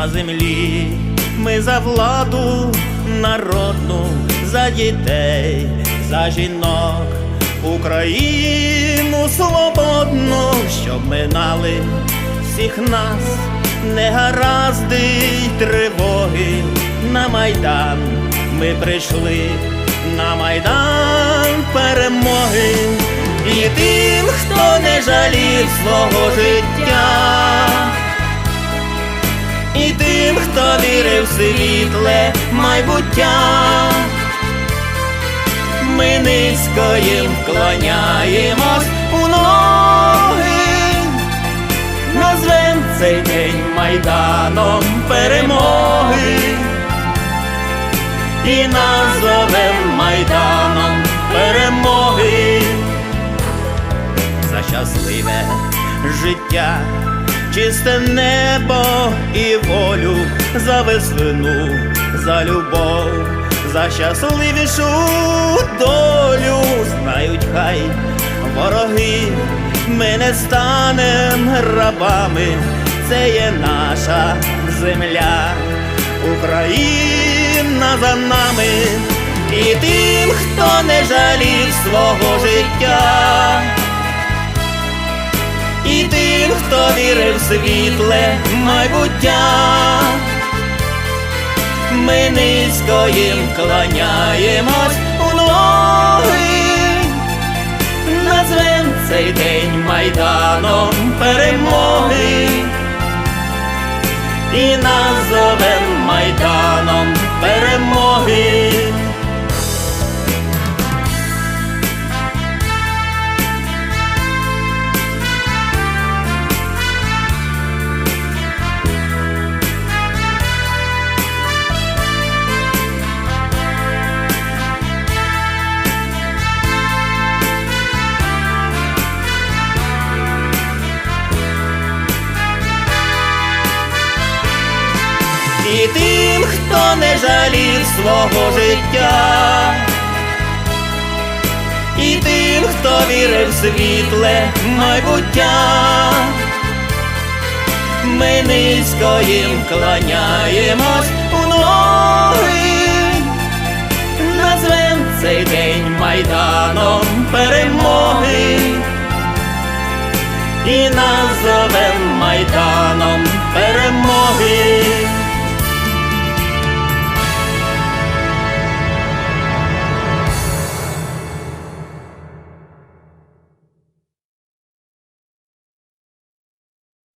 на землі. Ми за владу народну, за дітей, за жінок, Україну свободну, щоб минали всіх нас, негаразди й тривоги. На майдан ми прийшли, на майдан перемоги. І тим, хто не жалів свого життя, і тим, хто вірив світле майбуття, ми низько їм вклоняємось у ноги, назвем цей день майданом перемоги, і назовем майданом перемоги. За щасливе життя, чисте небо і волю, за веснину, за любов, за щасливішу долю, знають хай вороги, ми не станем рабами, це є наша земля, Україна за нами. І тим, хто не жалів свого життя, тим, хто вірив в світле майбуття, ми низько їм кланяємось у ноги, назвем цей день майданом перемоги, і назовем майданом перемоги. І тим, хто не жалів свого життя, і тим, хто вірив в світле майбуття, ми низько їм кланяємось у